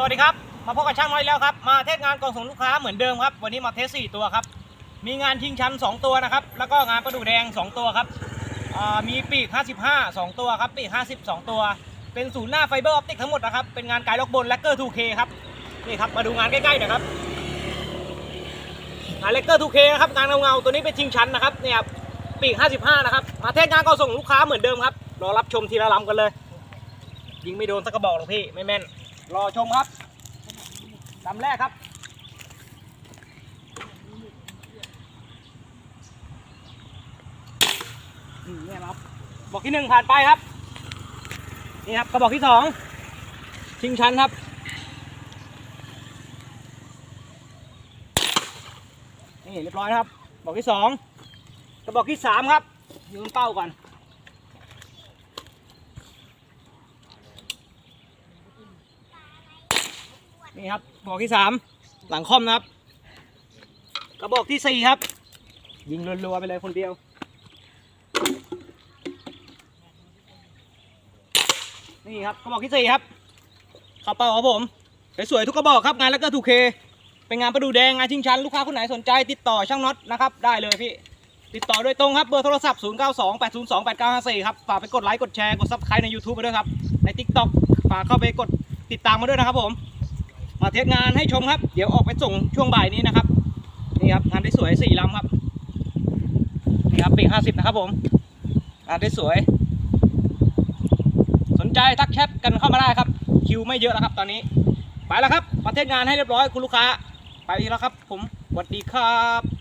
สวัสดีครับ มาพบกับช่างน้อยแล้วครับ มาเทสงานกล่องส่งลูกค้าเหมือนเดิมครับ วันนี้มาเทส4ตัวครับ มีงานชิงชั้น 2 ตัวนะครับ แล้วก็งานประดูแดง 2 ตัวครับมีปีก 55 2 ตัวครับ ปีก 52 ตัว เป็นศูนย์หน้าไฟเบอร์ออปติกทั้งหมดนะครับ เป็นงานไกด์ล็อกบนแลกเกอร์ 2K ครับ นี่ครับ มาดูงานใกล้ๆหน่อยครับ งานเลกเกอร์ 2K นะครับ งานเงาๆ ตัวนี้เป็นชิงชั้นนะครับ เนี่ยครับ ปีก 55 นะครับ มาเทสงานกล่องส่งลูกค้าเหมือนเดิมครับ รอรับชมทีละลำกันเลย ยิงไม่โดนสักกระบอกหรอกพี่ ไม่แม่น รอชมครับลำแรกครับ นี่ครับ บอกที่หนึ่งผ่านไปครับ นี่ครับกระบอกที่สองชิงชันครับ นี่เรียบร้อยนะครับ บอกที่สองกระบอกที่สามครับยืนเป้าก่อน นี่ครับกระบอกที่สามหลังคอมนะครับ กระบอกที่สี่ครับ ยิงรัวๆไปเลยคนเดียว นี่ครับกระบอกที่สี่ครับข้าเป่าครับผมสวยๆทุกกระบอกครับงานแล้วก็ถูกเค เป็นงานประดูแดงงานชิงชันลูกค้าคนไหนสนใจ ติดต่อช่างน็อตนะครับได้เลยพี่ติดต่อโดยตรงครับเบอร์โทรศัพท์ 0 9 2 8 0 2 8 9 5 4 ครับ ฝากไปกดไลค์ กดแชร์ กดซับสไครต์ใน YouTube มาด้วยครับ ใน TikTok ฝากเข้าไปกดติดตามมาด้วยนะครับผม เทศงานให้ชมครับ เดี๋ยวออกไปส่งช่วงบ่ายนี้นะครับ นี่ครับงานได้สวยสี่ลำครับ นี่ครับปีห้าสิบนะครับผมงานได้สวย สนใจทักแชทกันเข้ามาได้ครับ คิวไม่เยอะแล้วครับตอนนี้ ไปแล้วครับประเทศงานให้เรียบร้อยคุณลูกค้า ไปแล้วครับ ผมสวัสดีครับ